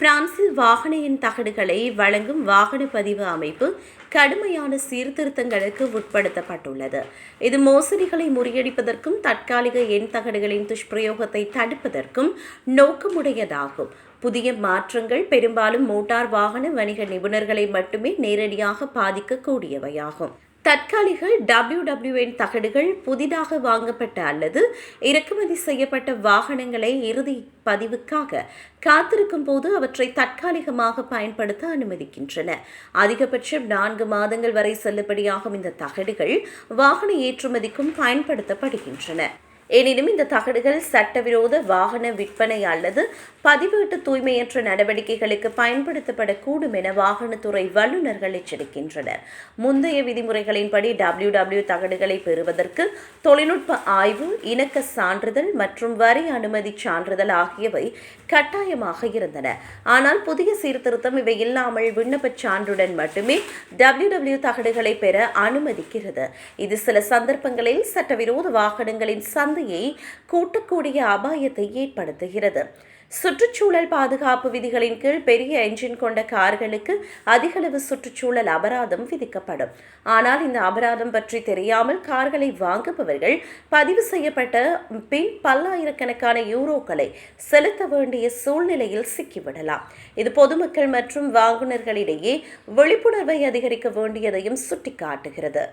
பிரான்சில் வாகன எண் தகடுகளை வழங்கும் வாகன பதிவு அமைப்பு கடுமையான சீர்திருத்தங்களுக்கு உட்படுத்தப்பட்டுள்ளது. இது மோசடிகளை முறியடிப்பதற்கும் தற்காலிக எண் தகடுகளின் துஷ்பிரயோகத்தை தடுப்பதற்கும் நோக்கமுடையதாகும். புதிய மாற்றங்கள் பெரும்பாலும் மோட்டார் வாகன வணிக நிபுணர்களை மட்டுமே நேரடியாக பாதிக்கக்கூடியவையாகும். தற்காலிக டபிள்யூ தகடுகள் புதிதாக வாங்கப்பட்ட அல்லது இறக்குமதி செய்யப்பட்ட வாகனங்களை இறுதி பதிவுக்காக காத்திருக்கும் போது அவற்றை தற்காலிகமாக பயன்படுத்த அனுமதிக்கின்றன. அதிகபட்சம் நான்கு மாதங்கள் வரை செல்லுபடியாகும் இந்த தகடுகள் வாகன ஏற்றுமதிக்கும் பயன்படுத்தப்படுகின்றன. எனினும் இந்த தகடுகள் சட்டவிரோத வாகன விற்பனை அல்லது பதிவேட்டு தூய்மையற்ற நடவடிக்கைகளுக்கு பயன்படுத்தப்படக்கூடும் என வாகனத்துறை வல்லுநர்கள் எச்சரிக்கின்றனர். முந்தைய விதிமுறைகளின்படி டபிள்யூ டபிள்யூ தகடுகளை பெறுவதற்கு தொழில்நுட்ப ஆய்வு இணக்க சான்றிதழ் மற்றும் வரி அனுமதி சான்றிதழ் ஆகியவை கட்டாயமாக இருந்தன. ஆனால் புதிய சீர்திருத்தம் இவை இல்லாமல் விண்ணப்ப சான்றுடன் மட்டுமே டபிள்யூ டபிள்யூ தகடுகளை பெற அனுமதிக்கிறது. இது சில சந்தர்ப்பங்களில் சட்டவிரோத வாகனங்களின் சந்தை சந்தையை கூட்டக்கூடிய அபாயத்தை ஏற்படுத்துகிறது. சுற்றுச்சூழல் பாதுகாப்பு விதிகளின் கீழ் பெரிய என்ஜின் கொண்ட கார்களுக்கு அதிகளவு சுற்றுச்சூழல் அபராதம் விதிக்கப்படும். ஆனால் இந்த அபராதம் பற்றி தெரியாமல் கார்களை வாங்குபவர்கள் பதிவு செய்யப்பட்ட பின் பல்லாயிரக்கணக்கான யூரோக்களை செலுத்த வேண்டிய சூழ்நிலையில் சிக்கிவிடலாம். இது பொதுமக்கள் மற்றும் வாங்குநர்களிடையே விழிப்புணர்வை அதிகரிக்க வேண்டியதையும் சுட்டிக்காட்டுகிறது.